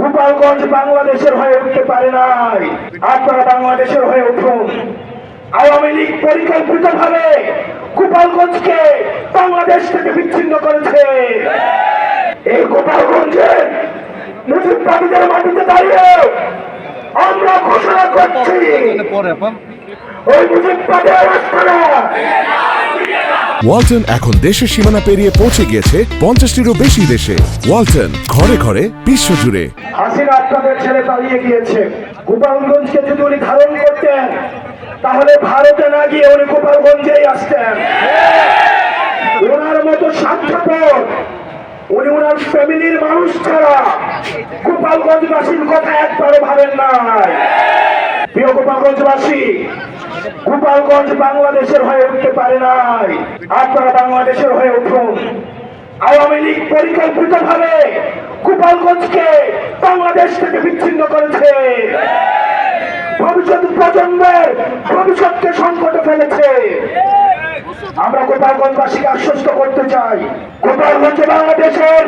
গোপালগঞ্জ বাংলাদেশের হয়ে উঠতে পারে নাই। আপনারা বাংলাদেশের হয়ে উঠুন। আওয়ামী লীগ পরিকল্পিত ভাবে গোপালগঞ্জকে বাংলাদেশ থেকে বিচ্ছিন্ন করেছে। এই গোপালগঞ্জে মুজিববাদীদের মাটিতে দাঁড়িয়ে আমরা ঘোষণা করছি ওই মুজিববাদের রাস্তাটা ওয়ালটন এখন দেশের সীমানা পেরিয়ে পৌঁছে গিয়েছে পঞ্চাশটিরও বেশি দেশে। ওয়ালটন, ঘরে ঘরে, বিশ্বজুড়ে। হাসিনা আপনাদের ছেড়ে পালিয়ে গিয়েছে। গোপালগঞ্জকে যদি উনি ধারণ করতেন, তাহলে ভারতে না গিয়ে উনি গোপালগঞ্জেই আসতেন। ওনার মতো স্বার্থপর, উনি ওনার ফ্যামিলির মানুষ ছাড়া গোপালগঞ্জবাসীর কথা একবারও ভাবেন নাই। প্রিয় গোপালগঞ্জবাসী, গোপালগঞ্জ বাংলাদেশের হয়ে উঠতে পারে নাই। আপনারা বাংলাদেশের হয়ে উঠুন। আওয়ামী লীগ পরিকল্পিত ভাবে গোপালগঞ্জকে বাংলাদেশ থেকে বিচ্ছিন্ন করেছে। ভবিষ্যৎ প্রজন্মের ভবিষ্যৎকে সংকটে ফেলেছে। আমরা গোপালগঞ্জবাসীকে আশ্বস্ত করতে চাই। গোপালগঞ্জ বাংলাদেশের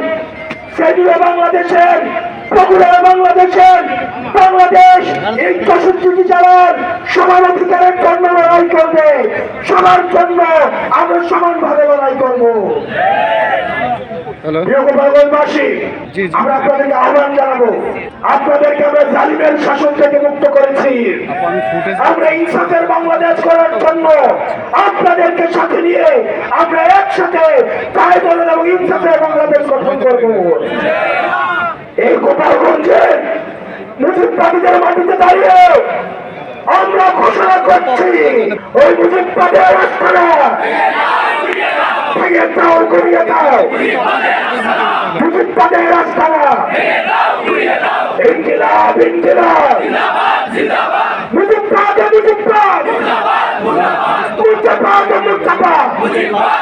সেদিও বাংলাদেশের বগুড়া বাংলাদেশের বাংলাদেশ এই চৌষট্টি জেলার সমান অধিকারের জন্য লড়াই করবে। সবার জন্য আমরা সমানভাবে লড়াই করব। আমরা আপনাদেরকে আহ্বান জানাব। আপনাদেরকে আমরা জালিমের শাসন থেকে মুক্ত করেছি। আমরা ইনসাফের বাংলাদেশ করার জন্য আপনাদেরকে সাথে নিয়ে আমরা একসাথে এবং ইনসাফের বাংলাদেশ গঠন করব। এই গোপালগঞ্জে মুজিববাদীদের মাটিতে দাঁড়িয়ে আমরা ঘোষণা করছি, ওই মুজিববাদের রাস্তাটা ভেঙে দাও গড়িয়ে দাও। মুজিববাদের রাস্তাটা ইনকিলাব ইনকিলাব। মুজিববাদ মুজিববাদ মুজিববাদ মুজিববাদ মুজিববাদ